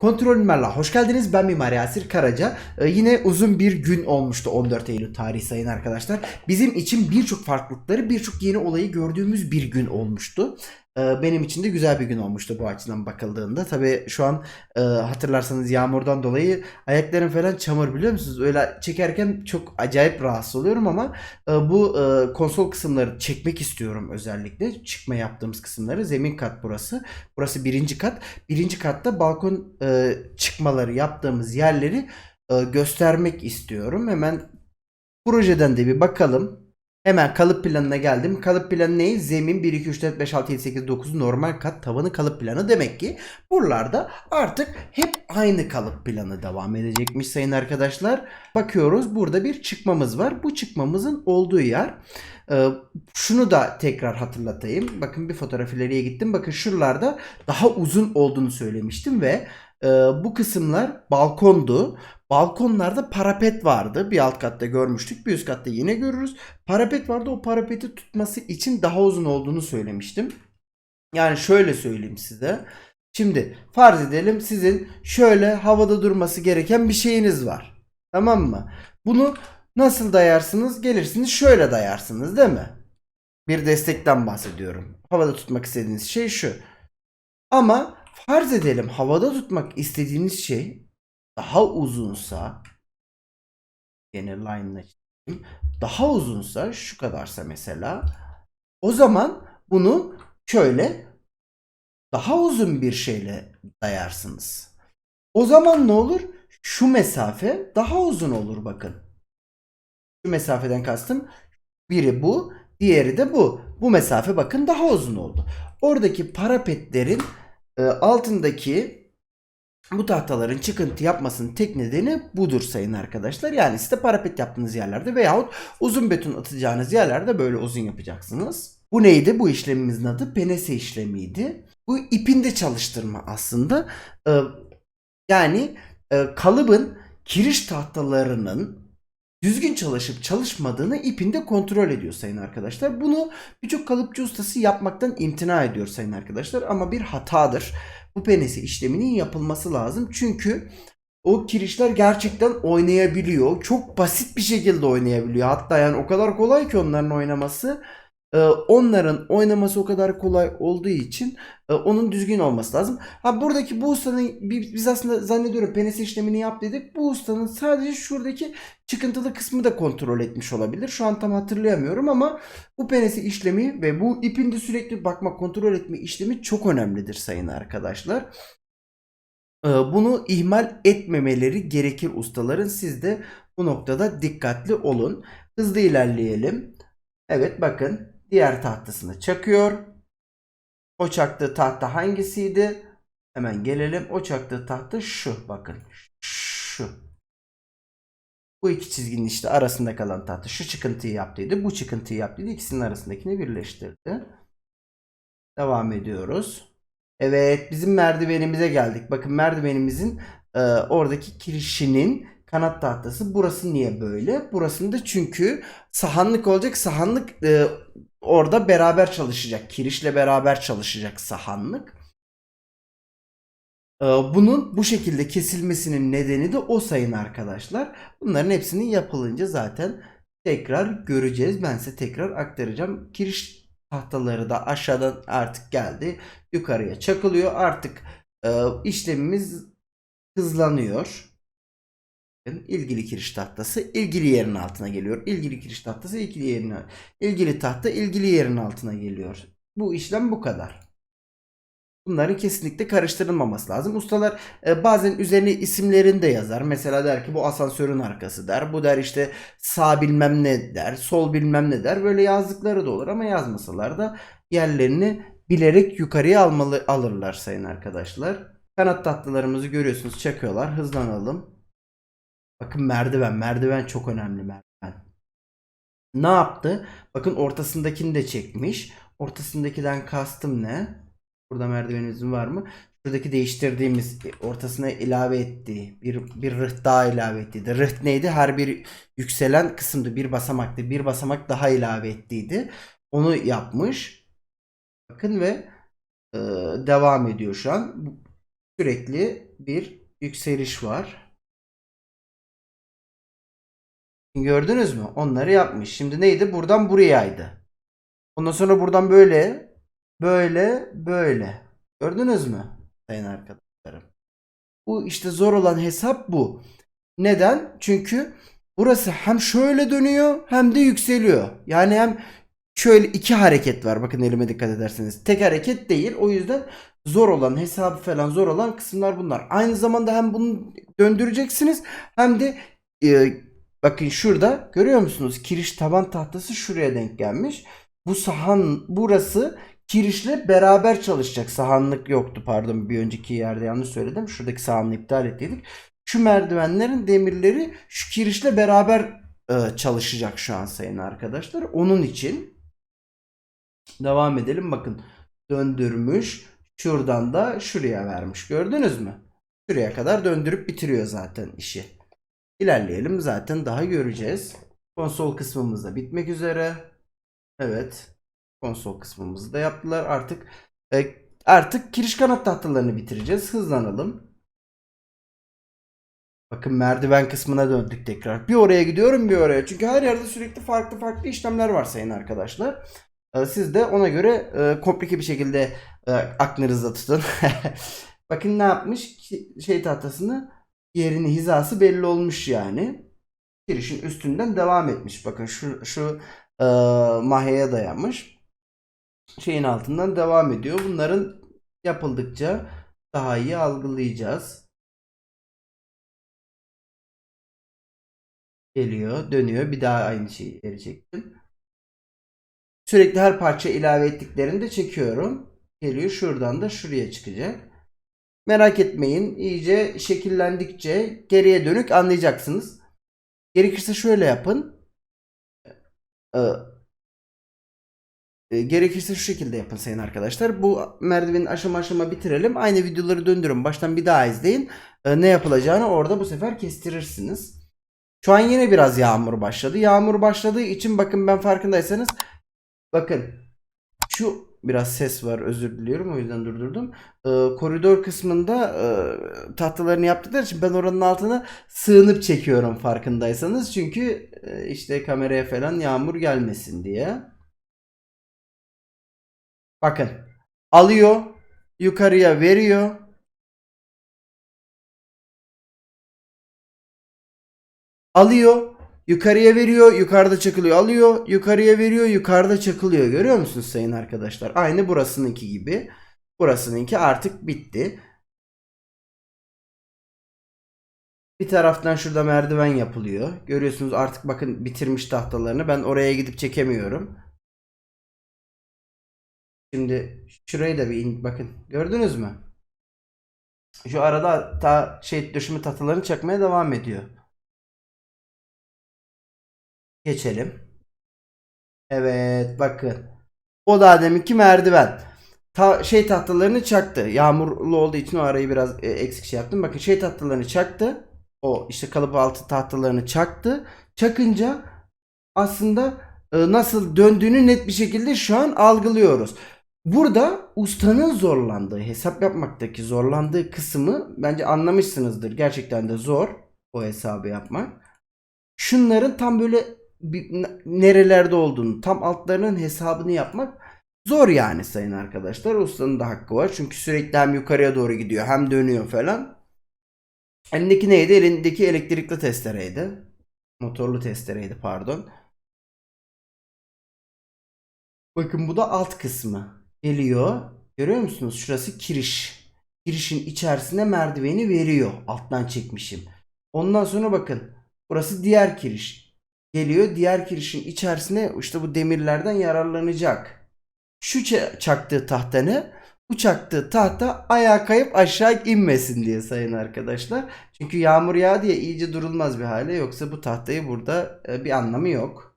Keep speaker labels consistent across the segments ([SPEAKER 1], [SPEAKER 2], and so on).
[SPEAKER 1] Kontrol hoş geldiniz. Ben Mimar Yasir Karaca. Ee, yine uzun bir gün olmuştu 14 Eylül tarihi sayın arkadaşlar. Bizim için birçok farklılıkları, birçok yeni olayı gördüğümüz bir gün olmuştu. Benim için de güzel bir gün olmuştu bu açıdan bakıldığında. Tabii şu an hatırlarsanız yağmurdan dolayı ayaklarım falan çamur biliyor musunuz? Öyle çekerken çok acayip rahatsız oluyorum ama bu konsol kısımları çekmek istiyorum özellikle. Çıkma yaptığımız kısımları. Zemin kat burası. Burası birinci kat. Birinci katta balkon çıkmaları yaptığımız yerleri göstermek istiyorum. Hemen projeden de bir bakalım. Hemen kalıp planına geldim. Kalıp planı ne? Zemin 1, 2, 3, 4, 5, 6, 7, 8, 9 normal kat tavanı kalıp planı. Demek ki buralarda artık hep aynı kalıp planı devam edecekmiş sayın arkadaşlar. Bakıyoruz burada bir çıkmamız var. Bu çıkmamızın olduğu yer. Ee, şunu da tekrar hatırlatayım. Bakın bir fotoğraf ileriye gittim. Bakın şuralarda daha uzun olduğunu söylemiştim ve e, bu kısımlar balkondu. Balkonlarda parapet vardı. Bir alt katta görmüştük. Bir üst katta yine görürüz. Parapet vardı. O parapeti tutması için daha uzun olduğunu söylemiştim. Yani şöyle söyleyeyim size. Şimdi farz edelim sizin şöyle havada durması gereken bir şeyiniz var. Tamam mı? Bunu nasıl dayarsınız? Gelirsiniz şöyle dayarsınız değil mi? Bir destekten bahsediyorum. Havada tutmak istediğiniz şey şu. Ama farz edelim havada tutmak istediğiniz şey daha uzunsa yine line'la çizeyim. Daha uzunsa şu kadarsa mesela o zaman bunu şöyle daha uzun bir şeyle dayarsınız. O zaman ne olur? Şu mesafe daha uzun olur bakın. Şu mesafeden kastım biri bu, diğeri de bu. Bu mesafe bakın daha uzun oldu. Oradaki parapetlerin e, altındaki bu tahtaların çıkıntı yapmasının tek nedeni budur sayın arkadaşlar. Yani size parapet yaptığınız yerlerde veyahut uzun beton atacağınız yerlerde böyle uzun yapacaksınız. Bu neydi? Bu işlemimizin adı penese işlemiydi. Bu ipinde çalıştırma aslında. Ee, yani e, kalıbın kiriş tahtalarının düzgün çalışıp çalışmadığını ipinde kontrol ediyor sayın arkadaşlar. Bunu birçok kalıpçı ustası yapmaktan imtina ediyor sayın arkadaşlar ama bir hatadır. Bu penesi işleminin yapılması lazım. Çünkü o kirişler gerçekten oynayabiliyor. Çok basit bir şekilde oynayabiliyor. Hatta yani o kadar kolay ki onların oynaması. Ee, onların oynaması o kadar kolay olduğu için e, onun düzgün olması lazım. Ha buradaki bu ustanın bi- biz aslında zannediyorum penesi işlemini yap dedik. Bu ustanın sadece şuradaki çıkıntılı kısmı da kontrol etmiş olabilir. Şu an tam hatırlayamıyorum ama bu penesi işlemi ve bu ipin de sürekli bakma kontrol etme işlemi çok önemlidir sayın arkadaşlar. Ee, Bunu ihmal etmemeleri gerekir ustaların. Siz de bu noktada dikkatli olun. Hızlı ilerleyelim. Evet bakın diğer tahtasını çakıyor. O çaktığı tahta hangisiydi? Hemen gelelim. O çaktığı tahta şu bakın. Şu. Bu iki çizginin işte arasında kalan tahta. Şu çıkıntıyı yaptıydı. Bu çıkıntıyı yaptıydı. İkisinin arasındakini birleştirdi. Devam ediyoruz. Evet bizim merdivenimize geldik. Bakın merdivenimizin e, oradaki kirişinin kanat tahtası. Burası niye böyle? Burasında çünkü sahanlık olacak. Sahanlık e, orada beraber çalışacak. Kirişle beraber çalışacak sahanlık. E, bunun bu şekilde kesilmesinin nedeni de o sayın arkadaşlar. Bunların hepsinin yapılınca zaten tekrar göreceğiz. Ben size tekrar aktaracağım. Kiriş tahtaları da aşağıdan artık geldi. Yukarıya çakılıyor. Artık e, işlemimiz hızlanıyor. İlgili kiriş tahtası ilgili yerin altına geliyor. İlgili kiriş tahtası ilgili yerine ilgili tahta ilgili yerin altına geliyor. Bu işlem bu kadar. Bunların kesinlikle karıştırılmaması lazım. Ustalar e, bazen üzerine isimlerini de yazar. Mesela der ki bu asansörün arkası der. Bu der işte sağ bilmem ne der. Sol bilmem ne der. Böyle yazdıkları da olur ama yazmasalar da yerlerini bilerek yukarıya almalı alırlar sayın arkadaşlar. Kanat tahtalarımızı görüyorsunuz çakıyorlar. Hızlanalım. Bakın merdiven. Merdiven çok önemli merdiven. Ne yaptı? Bakın ortasındakini de çekmiş. Ortasındakinden kastım ne? Burada merdivenimizin var mı? Şuradaki değiştirdiğimiz ortasına ilave ettiği bir, bir rıht daha ilave ettiydi. Rıht neydi? Her bir yükselen kısımdı. Bir basamaktı. Bir basamak daha ilave ettiydi. Onu yapmış. Bakın ve e, devam ediyor şu an. sürekli bir yükseliş var. Gördünüz mü? Onları yapmış. Şimdi neydi? Buradan burayaydı. Ondan sonra buradan böyle, böyle, böyle. Gördünüz mü? Sayın arkadaşlarım. Bu işte zor olan hesap bu. Neden? Çünkü burası hem şöyle dönüyor hem de yükseliyor. Yani hem şöyle iki hareket var. Bakın elime dikkat ederseniz. Tek hareket değil. O yüzden zor olan hesabı falan zor olan kısımlar bunlar. Aynı zamanda hem bunu döndüreceksiniz hem de e, bakın şurada görüyor musunuz? Kiriş taban tahtası şuraya denk gelmiş. Bu sahan burası kirişle beraber çalışacak. Sahanlık yoktu pardon bir önceki yerde yanlış söyledim. Şuradaki sahanlığı iptal ettiydik. Şu merdivenlerin demirleri şu kirişle beraber e, çalışacak şu an sayın arkadaşlar. Onun için devam edelim. Bakın döndürmüş. Şuradan da şuraya vermiş. Gördünüz mü? Şuraya kadar döndürüp bitiriyor zaten işi. İlerleyelim zaten daha göreceğiz. Konsol kısmımız da bitmek üzere. Evet. Konsol kısmımızı da yaptılar. Artık e, artık kiriş kanat tahtalarını bitireceğiz. Hızlanalım. Bakın merdiven kısmına döndük tekrar. Bir oraya gidiyorum bir oraya. Çünkü her yerde sürekli farklı farklı işlemler var sayın arkadaşlar. Ee, Siz de ona göre e, komplike bir şekilde e, aklınızda tutun. Bakın ne yapmış? Şey tahtasını yerini hizası belli olmuş yani. Kirişin üstünden devam etmiş. Bakın şu şu e, mahaya dayanmış. Şeyin altından devam ediyor. Bunların yapıldıkça daha iyi algılayacağız. Geliyor, dönüyor. Bir daha aynı şeyi geri çektim. Sürekli her parça ilave ettiklerinde çekiyorum. Geliyor şuradan da şuraya çıkacak. Merak etmeyin. iyice şekillendikçe geriye dönük anlayacaksınız. Gerekirse şöyle yapın. Ee, e, gerekirse şu şekilde yapın sayın arkadaşlar. Bu merdiveni aşama aşama bitirelim. Aynı videoları döndürün. Baştan bir daha izleyin. Ee, ne yapılacağını orada bu sefer kestirirsiniz. Şu an yine biraz yağmur başladı. Yağmur başladığı için bakın ben farkındaysanız bakın şu biraz ses var özür diliyorum o yüzden durdurdum. Ee, koridor kısmında e, tahtalarını yaptıkları için ben oranın altına sığınıp çekiyorum farkındaysanız. Çünkü e, işte kameraya falan yağmur gelmesin diye. Bakın alıyor yukarıya veriyor. Alıyor yukarıya veriyor yukarıda çakılıyor alıyor. Yukarıya veriyor yukarıda çakılıyor. Görüyor musunuz sayın arkadaşlar? Aynı burasınınki gibi. Burasınınki artık bitti. Bir taraftan şurada merdiven yapılıyor. Görüyorsunuz artık bakın bitirmiş tahtalarını. Ben oraya gidip çekemiyorum. Şimdi şurayı da bir in bakın. Gördünüz mü? Şu arada ta şey döşeme tahtalarını çakmaya devam ediyor Geçelim. Evet bakın. O da deminki merdiven. Ta, şey tahtalarını çaktı. Yağmurlu olduğu için o arayı biraz e, eksik şey yaptım. Bakın şey tahtalarını çaktı. O işte kalıp altı tahtalarını çaktı. Çakınca aslında e, nasıl döndüğünü net bir şekilde şu an algılıyoruz. Burada ustanın zorlandığı, hesap yapmaktaki zorlandığı kısmı bence anlamışsınızdır. Gerçekten de zor o hesabı yapmak. Şunların tam böyle nerelerde olduğunu, tam altlarının hesabını yapmak zor yani sayın arkadaşlar. Ustanın da hakkı var. Çünkü sürekli hem yukarıya doğru gidiyor hem dönüyor falan. Elindeki neydi? Elindeki elektrikli testereydi. Motorlu testereydi pardon. Bakın bu da alt kısmı. Geliyor. Görüyor musunuz? Şurası kiriş. Kirişin içerisine merdiveni veriyor. Alttan çekmişim. Ondan sonra bakın. Burası diğer kiriş. Geliyor diğer kirişin içerisine işte bu demirlerden yararlanacak. Şu ça- çaktığı tahta ne? Bu çaktığı tahta ayağa kayıp aşağı inmesin diye sayın arkadaşlar. Çünkü yağmur yağ diye iyice durulmaz bir hale. Yoksa bu tahtayı burada e, bir anlamı yok.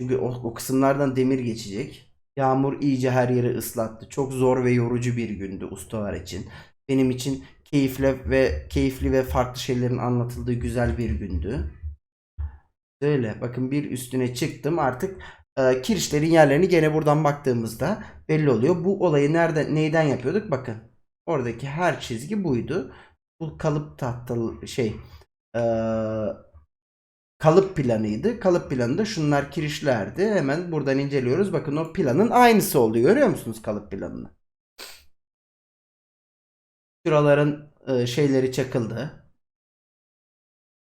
[SPEAKER 1] Çünkü o, o kısımlardan demir geçecek. Yağmur iyice her yeri ıslattı. Çok zor ve yorucu bir gündü ustalar için. Benim için keyifli ve keyifli ve farklı şeylerin anlatıldığı güzel bir gündü. Öyle. Bakın bir üstüne çıktım. Artık e, kirişlerin yerlerini gene buradan baktığımızda belli oluyor. Bu olayı nereden neyden yapıyorduk? Bakın. Oradaki her çizgi buydu. Bu kalıp tahtalı şey eee, kalıp planıydı. Kalıp planında şunlar kirişlerdi. Hemen buradan inceliyoruz. Bakın o planın aynısı oldu. Görüyor musunuz kalıp planını? Şuraların e, şeyleri çakıldı.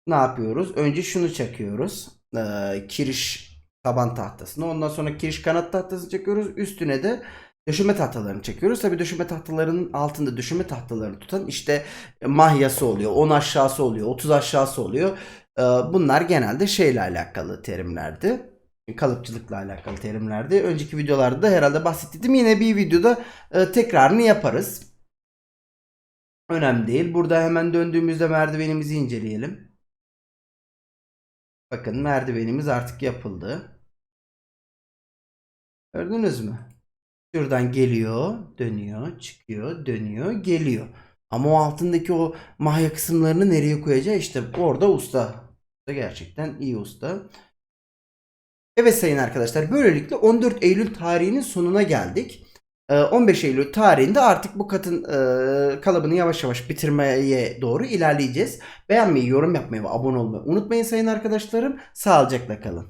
[SPEAKER 1] Ne yapıyoruz? Önce şunu çakıyoruz. E, kiriş taban tahtasını. Ondan sonra kiriş kanat tahtasını çakıyoruz. Üstüne de döşeme tahtalarını çekiyoruz. Tabii döşeme tahtalarının altında döşeme tahtalarını tutan işte mahyası oluyor. 10 aşağısı oluyor. 30 aşağısı oluyor. E, bunlar genelde şeyle alakalı terimlerdi. Kalıpçılıkla alakalı terimlerdi. Önceki videolarda da herhalde bahsettim. Yine bir videoda e, tekrarını yaparız. Önemli değil. Burada hemen döndüğümüzde merdivenimizi inceleyelim. Bakın merdivenimiz artık yapıldı. Gördünüz mü? Şuradan geliyor, dönüyor, çıkıyor, dönüyor, geliyor. Ama o altındaki o mahya kısımlarını nereye koyacağı işte orada usta. Gerçekten iyi usta. Evet sayın arkadaşlar böylelikle 14 Eylül tarihinin sonuna geldik. Ee, 15 Eylül tarihinde artık bu katın e, kalıbını yavaş yavaş bitirmeye doğru ilerleyeceğiz. Beğenmeyi, yorum yapmayı ve abone olmayı unutmayın sayın arkadaşlarım. Sağlıcakla kalın.